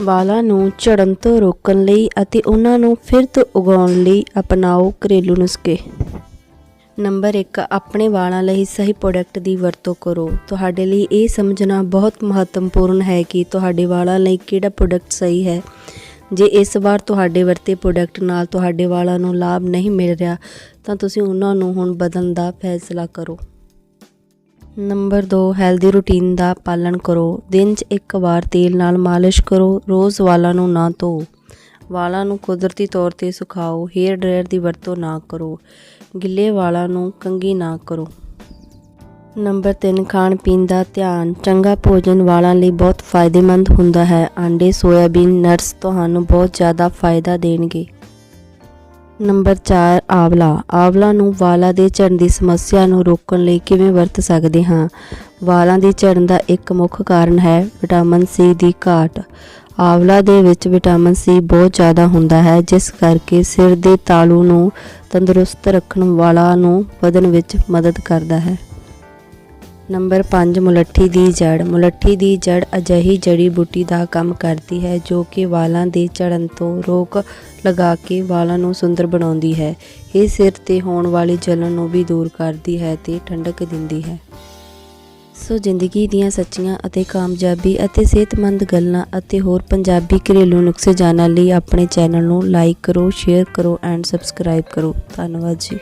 ਵਾਲਾਂ ਨੂੰ ਝੜਨ ਤੋਂ ਰੋਕਣ ਲਈ ਅਤੇ ਉਹਨਾਂ ਨੂੰ ਫਿਰ ਤੋਂ ਉਗਾਉਣ ਲਈ ਅਪਣਾਓ ਘਰੇਲੂ ਨੁਸਖੇ। ਨੰਬਰ 1 ਆਪਣੇ ਵਾਲਾਂ ਲਈ ਸਹੀ ਪ੍ਰੋਡਕਟ ਦੀ ਵਰਤੋਂ ਕਰੋ। ਤੁਹਾਡੇ ਲਈ ਇਹ ਸਮਝਣਾ ਬਹੁਤ ਮਹੱਤਵਪੂਰਨ ਹੈ ਕਿ ਤੁਹਾਡੇ ਵਾਲਾਂ ਲਈ ਕਿਹੜਾ ਪ੍ਰੋਡਕਟ ਸਹੀ ਹੈ। ਜੇ ਇਸ ਵਾਰ ਤੁਹਾਡੇ ਵਰਤੇ ਪ੍ਰੋਡਕਟ ਨਾਲ ਤੁਹਾਡੇ ਵਾਲਾਂ ਨੂੰ ਲਾਭ ਨਹੀਂ ਮਿਲ ਰਿਹਾ, ਤਾਂ ਤੁਸੀਂ ਉਹਨਾਂ ਨੂੰ ਹੁਣ ਬਦਲਣ ਦਾ ਫੈਸਲਾ ਕਰੋ। ਨੰਬਰ 2 ਹੈਲਦੀ ਰੁਟੀਨ ਦਾ ਪਾਲਣ ਕਰੋ। ਦਿਨ 'ਚ ਇੱਕ ਵਾਰ ਤੇਲ ਨਾਲ ਮਾਲਿਸ਼ ਕਰੋ। ਰੋਜ਼ ਵਾਲਾਂ ਨੂੰ ਨਾ ਧੋ। ਵਾਲਾਂ ਨੂੰ ਕੁਦਰਤੀ ਤੌਰ ਤੇ ਸੁਕਾਓ। ਹੇਅਰ ਡਰਾਇਰ ਦੀ ਵਰਤੋਂ ਨਾ ਕਰੋ। ਗਿੱਲੇ ਵਾਲਾਂ ਨੂੰ ਕੰਘੀ ਨਾ ਕਰੋ। ਨੰਬਰ 3 ਖਾਣ ਪੀਣ ਦਾ ਧਿਆਨ। ਚੰਗਾ ਭੋਜਨ ਵਾਲਾਂ ਲਈ ਬਹੁਤ ਫਾਇਦੇਮੰਦ ਹੁੰਦਾ ਹੈ। ਆਂਡੇ, ਸੋਇਆਬੀਨ, ਨਟਸ ਤੁਹਾਨੂੰ ਬਹੁਤ ਜ਼ਿਆਦਾ ਫਾਇਦਾ ਦੇਣਗੇ। ਨੰਬਰ 4 ਆਵਲਾ। ਆਵਲਾ ਨੂੰ ਵਾਲਾਂ ਦੇ ਝੜਨ ਦੀ ਸਮੱਸਿਆ ਨੂੰ ਰੋਕਣ ਲਈ ਕਿਵੇਂ ਵਰਤ ਸਕਦੇ ਹਾਂ? ਵਾਲਾਂ ਦੀ ਝੜਨ ਦਾ ਇੱਕ ਮੁੱਖ ਕਾਰਨ ਹੈ ਵਿਟਾਮਿਨ ਸੀ ਦੀ ਘਾਟ। ਆਵਲਾ ਦੇ ਵਿੱਚ ਵਿਟਾਮਿਨ ਸੀ ਬਹੁਤ ਜ਼ਿਆਦਾ ਹੁੰਦਾ ਹੈ, ਜਿਸ ਕਰਕੇ ਸਿਰ ਦੇ ਤਾਲੂ ਨੂੰ ਤੰਦਰੁਸਤ ਰੱਖਣ ਵਾਲਾ ਨੂੰ ਵਧਣ ਵਿੱਚ ਮਦਦ ਕਰਦਾ ਹੈ। ਨੰਬਰ 5 ਮੁਲੱਠੀ ਦੀ ਜੜ ਮੁਲੱਠੀ ਦੀ ਜੜ ਅਜਿਹੀ ਜੜੀ ਬੂਟੀ ਦਾ ਕੰਮ ਕਰਦੀ ਹੈ ਜੋ ਕਿ ਵਾਲਾਂ ਦੇ ਝੜਨ ਤੋਂ ਰੋਕ ਲਗਾ ਕੇ ਵਾਲਾਂ ਨੂੰ ਸੁੰਦਰ ਬਣਾਉਂਦੀ ਹੈ। ਇਹ ਸਿਰ ਤੇ ਹੋਣ ਵਾਲੀ ਜਲਨ ਨੂੰ ਵੀ ਦੂਰ ਕਰਦੀ ਹੈ ਤੇ ਠੰਡਕ ਦਿੰਦੀ ਹੈ। ਸੋ ਜ਼ਿੰਦਗੀ ਦੀਆਂ ਸੱਚੀਆਂ ਅਤੇ ਕਾਮਯਾਬੀ ਅਤੇ ਸਿਹਤਮੰਦ ਗੱਲਾਂ ਅਤੇ ਹੋਰ ਪੰਜਾਬੀ ਘਰੇਲੂ ਨੁਕਸੇ ਜਾਣਨ ਲਈ ਆਪਣੇ ਚੈਨਲ ਨੂੰ ਲਾਈਕ ਕਰੋ, ਸ਼ੇਅਰ ਕਰੋ ਐਂਡ ਸਬਸਕ੍ਰਾਈਬ ਕਰੋ। ਧੰਨਵਾਦ ਜੀ।